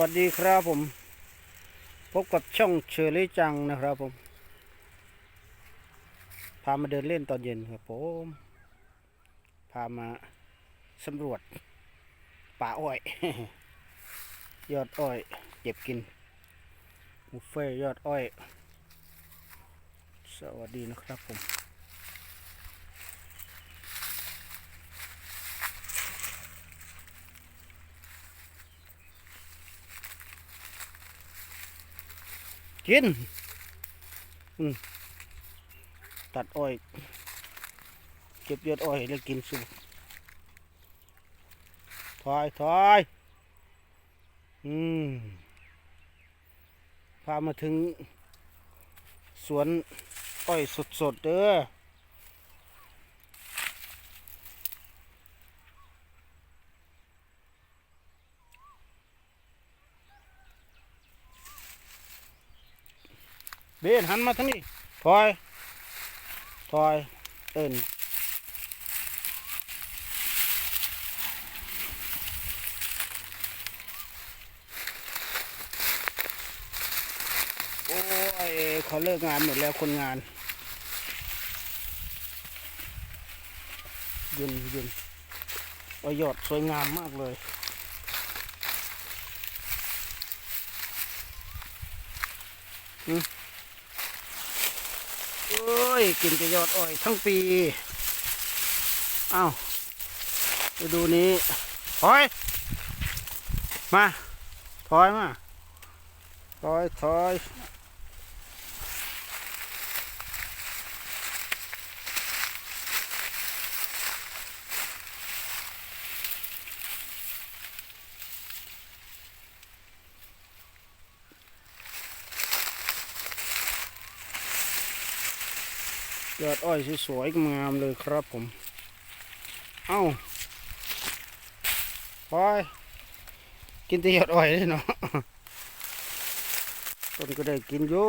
วัสดีครับผม พบกับช่องเชอรี่จังนะครับผม พามาเดินเล่นตอนเย็นครับผม พามาสำรวจป่าอ้อย ยอดอ้อย เก็บกินบุฟเฟ่ยอดอ้อย สวัสดีนะครับผม กินตัดอ้อย เก็บยอดอ้อยแล้วกินสูถอยถอยอืมพามาถึง สวนอ้อยสดๆเด้อ เบนหันมาทางนี้ถอยถอยเอินโอ้ยเขาเลิกงานหมดแล้วคนงานยืนยืนประโยชน์สวยงามมากเลยโอ้ ยกินจะยอดอ้อยทั้งปีเอ้าไปดูนี้ถอย มาถอยมาถอยถอย ยอดอ้อยสวยๆงามเลยครับผม เอ้าไปกินแต่ยอดอ้อยเลยเนาะต้นก็ได้กินอยู่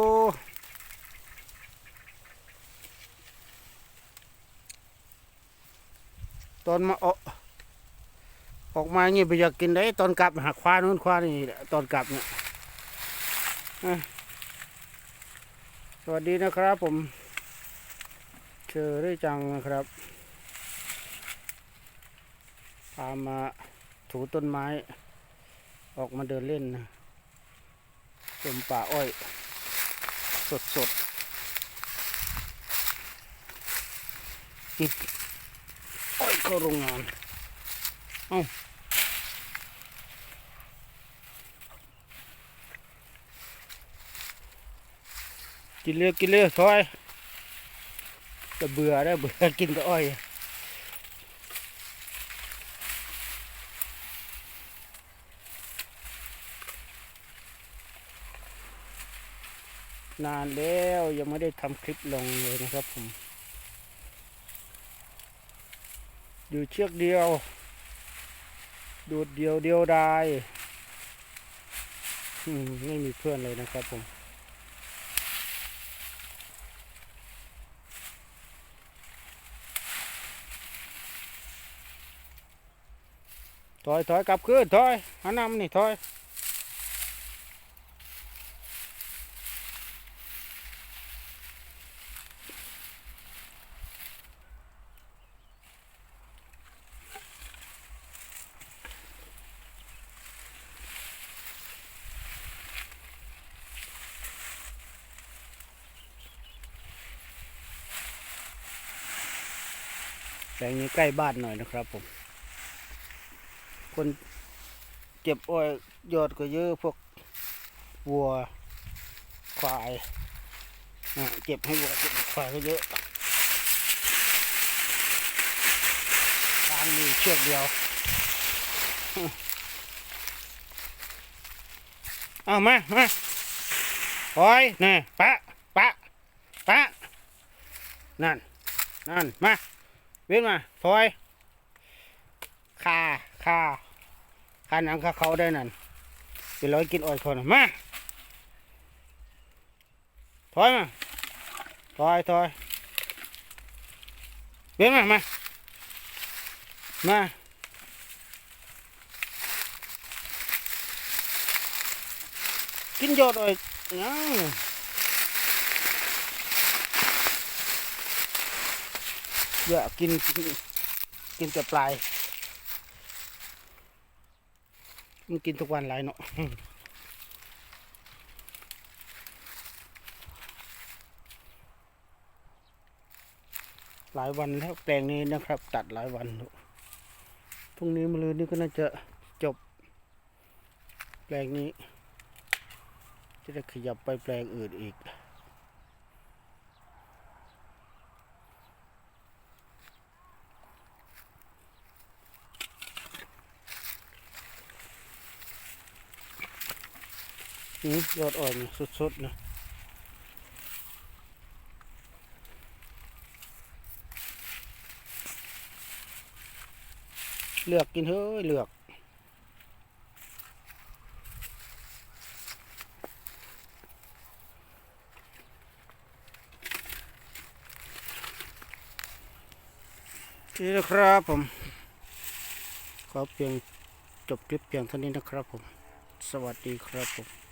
ตอนมาออกออกมาเงี้ยไปอยากกินได้ตอนกลับหักคว้านู้นควานี่แหละตอนกลับเนี่ยสวัสดีนะครับผม เชอรี่จังนะครับ พามาถูต้นไม้ ออกมาเดินเล่นนะชมป่าอ้อย สดสดๆนี่อ้อยเข้าโรงงาน เอ้ากินเลือกกินเลือกถอย จะเบื่อแล้เบื่อกินแต่อ้อยนานแล้วยังไม่ได้ทำคลิปลงเลยนะครับผม อยู่เชือกเดียว ดูดเดียวเดียวดายไม่มีเพื่อนเลยนะครับผม ถอยถอยกลับขึ้นถอยหันหน้ามานี่ถอยแปลงนี้ใกล้บ้านหน่อยนะครับผม คนเก็บอ้อยยอดก็เยอะพวกวัวควายนะเก็บให้วัวเก็บควายก็เยอะทางมีเชือกเดียวเอามามาโอ้ยนี่ปะปะปะนั่น นั่น มา เว้นมาถอยคาคา คาหนังคาเขาได้นั่นไปร้อยกินอ้อยคนมาถอยมาถอยถอยเว้นมามามากินยอดเลยยังอย่ากินกินกินแต่ปลาย มันกินทุกวันหลายเนาะหลายวันแล้วแปลงนี้นะครับ ตัดหลายวันแล้วพรุ่งนี้มะรืนนี้ก็น่าจะจบ แปลงนี้ จะได้ขยับไปแปลงอื่นอีก ยอดอ่อนสุดๆนะเลือกกินเฮ้ยเลือกนี่นะครับผม ขอเพียงจบคลิปเพียงเท่านี้นะครับผม สวัสดีครับผม